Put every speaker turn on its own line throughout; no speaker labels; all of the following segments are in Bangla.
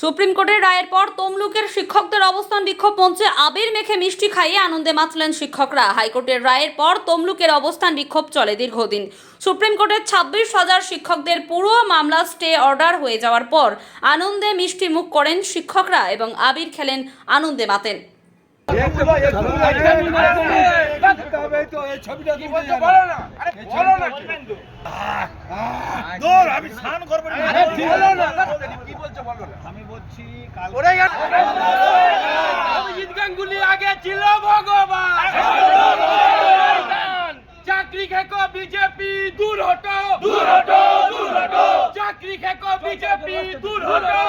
সুপ্রিম কোর্টের রায়ের পর তমলুকের শিক্ষকদের অবস্থান বিক্ষোভ মঞ্চে আবির মেখে মিষ্টি খাইয়ে আনন্দে মাতলেন শিক্ষকরা। হাইকোর্টের রায়ের পর তমলুকের অবস্থান বিক্ষোভ চলে দীর্ঘদিন। সুপ্রিম কোর্টের ছাব্বিশ হাজার শিক্ষকদের পুরো মামলা স্টে অর্ডার হয়ে যাওয়ার পর আনন্দে মিষ্টি মুখ করেন শিক্ষকরা এবং আবির খেলেন আনন্দে মাতেন।
আমি স্নান করব আমি কাল
অভিজিৎ গাঙ্গুলি আগে ছিল ভগবান। চাকরি খেকো বিজেপি দূর হটো। দূর হটো দূর হটো। চাকরি খেকো বিজেপি দূর হটো।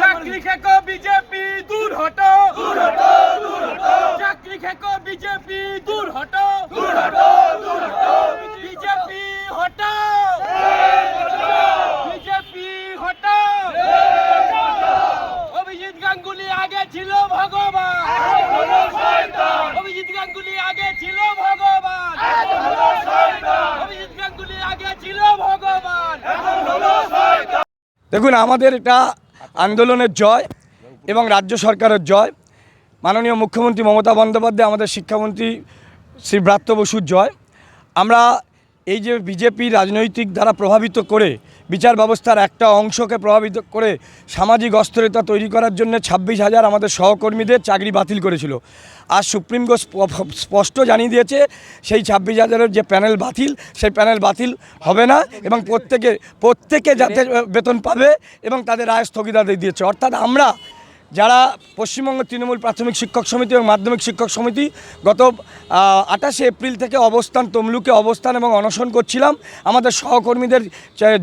চাকরি খেকো বিজেপি দূর হটো। দূর হটো দূর হটো। চাকরি খেকো বিজেপি দূর হটো দূর হটো দূর হটো বিজেপি হটো বিজেপি হটো অভিজিৎ গাঙ্গুলি আগে ছিল ভগবান অভিজিৎ গাঙ্গুলি আগে ছিল ভগবান অভিজিৎ গাঙ্গুলি আগে ছিল ভগবান
দেখুন, আমাদের এটা আন্দোলনের জয় এবং রাজ্য সরকারের জয়। মাননীয় মুখ্যমন্ত্রী মমতা বন্দ্যোপাধ্যায়, আমাদের শিক্ষামন্ত্রী শ্রী ব্রাত্য বসুর জয়। আমরা এই যে বিজেপি রাজনৈতিক দ্বারা প্রভাবিত করে বিচার ব্যবস্থার একটা অংশকে প্রভাবিত করে সামাজিক অস্থিরতা তৈরি করার জন্য ছাব্বিশ হাজার আমাদের সহকর্মীদের চাকরি বাতিল করেছিল। আর সুপ্রিম কোর্ট স্পষ্ট জানিয়ে দিয়েছে, সেই ছাব্বিশ হাজারের যে প্যানেল বাতিল, সেই প্যানেল বাতিল হবে না এবং প্রত্যেকে প্রত্যেকে যাতে বেতন পাবে এবং তাদের আয় স্থগিতাদেশ দিয়েছে। অর্থাৎ আমরা যারা পশ্চিমবঙ্গ তৃণমূল প্রাথমিক শিক্ষক সমিতি এবং মাধ্যমিক শিক্ষক সমিতি গত আঠাশে এপ্রিল থেকে অবস্থান, তমলুকে অবস্থান এবং অনশন করছিলাম। আমাদের সহকর্মীদের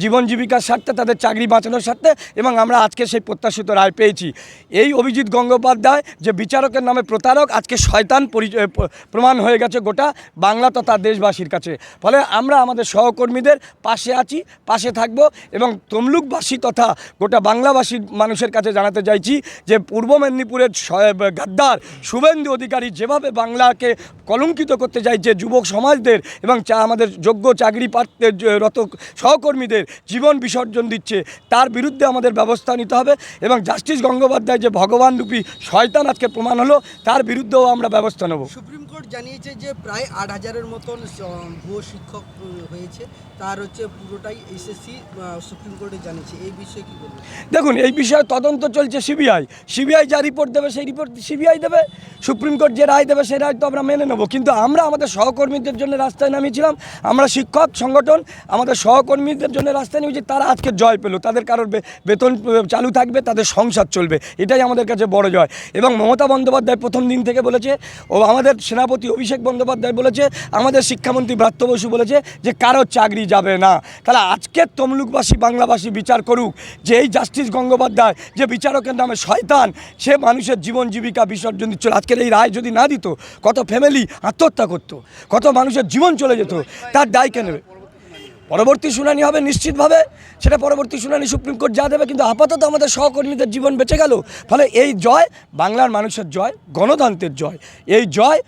জীবন জীবিকার স্বার্থে, তাদের চাকরি বাঁচানোর স্বার্থে এবং আমরা আজকে সেই প্রত্যাশিত রায় পেয়েছি। এই অভিজিৎ গঙ্গোপাধ্যায় যে বিচারকের নামে প্রতারক, আজকে শয়তান পরিচয় প্রমাণ হয়ে গেছে গোটা বাংলা তথা দেশবাসীর কাছে। ফলে আমরা আমাদের সহকর্মীদের পাশে আছি, পাশে থাকব এবং তমলুকবাসী তথা গোটা বাংলাভাষী মানুষের কাছে জানাতে চাইছি যে পূর্ব মেদিনীপুরের গাদ্দার শুভেন্দু অধিকারী যেভাবে বাংলাকে কলঙ্কিত করতে চাইছে যুবক সমাজদের এবং চা আমাদের যোগ্য চাকরি প্রার্থীদের রত সহকর্মীদের জীবন বিসর্জন দিচ্ছে তার বিরুদ্ধে আমাদের ব্যবস্থা নিতে হবে এবং জাস্টিস গঙ্গোপাধ্যায় যে ভগবান রূপী শয়তান আজকে প্রমাণ হলো তার বিরুদ্ধেও আমরা ব্যবস্থা নেব।
সুপ্রিম কোর্ট জানিয়েছে যে প্রায় আট হাজারের মতন ভুয়ো শিক্ষক হয়েছে তার হচ্ছে পুরোটাই এসএসসি সুপ্রিম কোর্টে জানিয়েছে। এই বিষয়ে কি বলবেন?
দেখুন এই বিষয়ে তদন্ত চলছে সিবিআই। সিবিআই যা রিপোর্ট দেবে সেই রিপোর্ট সিবিআই দেবে, সুপ্রিম কোর্ট যে রায় দেবে সেই রায় তো আমরা মেনে নেব। কিন্তু আমরা আমাদের সহকর্মীদের জন্য রাস্তায় নামিয়েছিলাম, আমরা শিক্ষক, সংগঠন, আমাদের সহকর্মীদের জন্য রাস্তায় নেমেছি, তারা আজকে জয় পেল। তাদের কারোর বেতন চালু থাকবে, তাদের সংসার চলবে। এটাই আমাদের কাছে বড় জয়। এবং মমতা বন্দ্যোপাধ্যায় প্রথম দিন থেকে বলেছে, ও আমাদের সেনাপতি অভিষেক বন্দ্যোপাধ্যায় বলেছে, আমাদের শিক্ষামন্ত্রী ব্রাত্য বসু বলেছে যে কারও চাকরি যাবে না। তাহলে আজকে তমলুকবাসী বাংলাভাষী বিচার করুক, যে এই জাস্টিস গঙ্গোপাধ্যায়, যে বিচারকের নামে শয়তান সে মানুষের জীবন জীবিকা বিসর্জন দিচ্ছিল। আজকের এই রায় যদি না দিত, কত ফ্যামিলি আত্মহত্যা করতো, কত মানুষের জীবন চলে যেত, তার দায় কে নেবে? পরবর্তী শুনানি হবে নিশ্চিতভাবে, সেটা পরবর্তী শুনানি সুপ্রিম কোর্ট যা দেবে, কিন্তু আপাতত আমাদের সহকর্মীদের জীবন বেঁচে গেল। ফলে এই জয়, বাংলার মানুষের জয়, গণতন্ত্রের জয়। এই জয়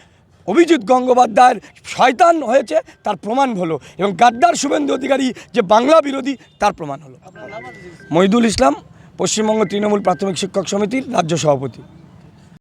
অভিজিৎ গঙ্গোপাধ্যায়ের শয়তান হয়েছে, তার প্রমাণ হলো। এবং গাদ্দার শুভেন্দু অধিকারী যে বাংলা বিরোধী, তার প্রমাণ হলো। মহিদুল ইসলাম পশ্চিমবঙ্গ তৃণমূল প্রাথমিক শিক্ষক সমিতির রাজ্য সভাপতি।